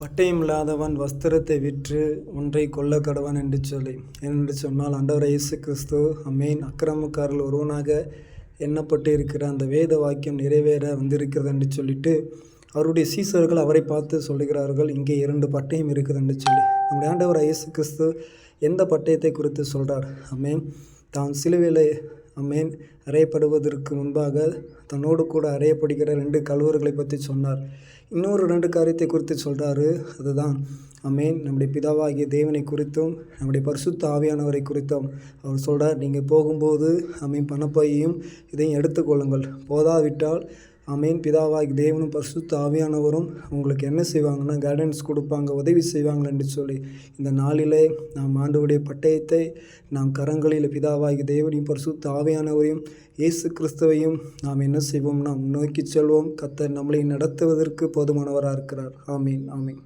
பட்டயம் இல்லாதவன் வஸ்திரத்தை விற்று ஒன்றை கொல்ல கடவன் என்று சொல்லி. என்று சொன்னால் அண்டவர் இயேசு கிறிஸ்து அம்மேன் அக்கிரமக்காரர்கள் ஒருவனாக எண்ணப்பட்டு இருக்கிற அந்த வேத வாக்கியம் நிறைவேற வந்திருக்கிறது என்று சொல்லிட்டு அவருடைய சீசர்கள் அவரை பார்த்து சொல்லுகிறார்கள் இங்கே இரண்டு பட்டயம் இருக்குது என்று சொல்லி. நம்முடைய ஆண்டவர் இயேசு கிறிஸ்து எந்த பட்டயத்தை குறித்து சொல்கிறார் அம்மேன் தான் சிலுவையில் அமேன் அறையப்படுவதற்கு முன்பாக தன்னோடு கூட அறையப்படுகிற ரெண்டு கழுவர்களை பற்றி சொன்னார். இன்னொரு ரெண்டு காரியத்தை குறித்து சொல்கிறாரு அதுதான் அமேன் நம்முடைய பிதாவாகிய தேவனை குறித்தும் நம்முடைய பரிசுத்த ஆவியானவரை குறித்தும் அவர் சொல்கிறார் நீங்கள் போகும்போது அமீன் பணப்பையையும் இதையும் எடுத்துக்கொள்ளுங்கள் போதாவிட்டால் அமீன் பிதாவாகி தேவனும் பரிசுத்த ஆவியானவரும் உங்களுக்கு என்ன செய்வாங்கன்னா கைடன்ஸ் கொடுப்பாங்க உதவி செய்வாங்க சொல்லி இந்த நாளிலே நாம் ஆண்டவுடைய பட்டயத்தை நாம் கரங்களில் பிதாவாகி தேவனையும் பரிசுத்த ஆவியானவரையும் இயேசு கிறிஸ்துவையும் நாம் என்ன செய்வோம் நாம் நோக்கி செல்வோம். கத்தர் நம்மளை நடத்துவதற்கு போதுமானவராக இருக்கிறார் ஆமீன் ஆமீன்.